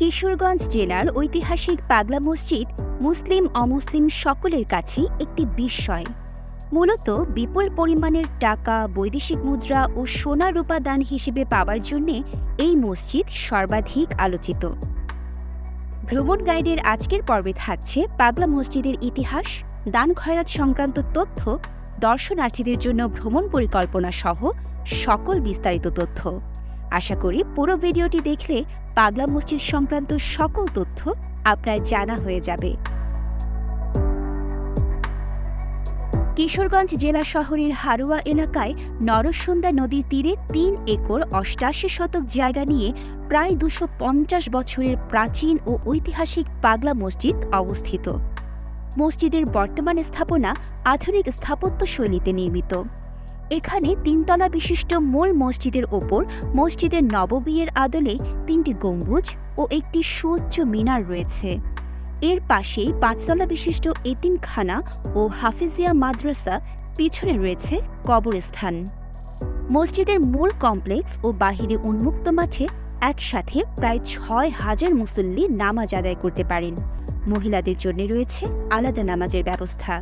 কিশোরগঞ্জ জেলার ঐতিহাসিক পাগলা মসজিদ মুসলিম অমুসলিম সকলের কাছেই একটি বিস্ময়। মূলত বিপুল পরিমাণের টাকা, বৈদেশিক মুদ্রা ও সোনা রূপা দান হিসেবে পাওয়ার জন্যে এই মসজিদ সর্বাধিক আলোচিত। ভ্রমণ গাইডের আজকের পর্বে থাকছে পাগলা মসজিদের ইতিহাস, দান খয়রাত সংক্রান্ত তথ্য, দর্শনার্থীদের জন্য ভ্রমণ পরিকল্পনা সহ সকল বিস্তারিত তথ্য। আশা করি পুরো ভিডিওটি দেখলে পাগলা মসজিদ সংক্রান্ত সকল তথ্য আপনার জানা হয়ে যাবে। কিশোরগঞ্জ জেলা শহরের হারুয়া এলাকায় নরসুন্দা নদীর তীরে তিন একর অষ্টাশি শতক জায়গা নিয়ে প্রায় দুশো পঞ্চাশ বছরের প্রাচীন ও ঐতিহাসিক পাগলা মসজিদ অবস্থিত। মসজিদের বর্তমান স্থাপনা আধুনিক স্থাপত্য শৈলীতে নির্মিত। এখানে তিনতলা বিশিষ্ট মূল মসজিদের ওপর মসজিদের নববিয়ের আদলে তিনটি গম্বুজ ও একটি সুউচ্চ মিনার রয়েছে। এর পাশেই পাঁচতলা বিশিষ্ট এতিমখানা ও হাফিজিয়া মাদ্রাসা পিছনে রয়েছে কবরস্থান। মসজিদের মূল কমপ্লেক্স ও বাহিরে উন্মুক্ত মাঠে একসাথে প্রায় ছয় হাজার মুসল্লি নামাজ আদায় করতে পারেন। মহিলাদের জন্য রয়েছে আলাদা নামাজের ব্যবস্থা।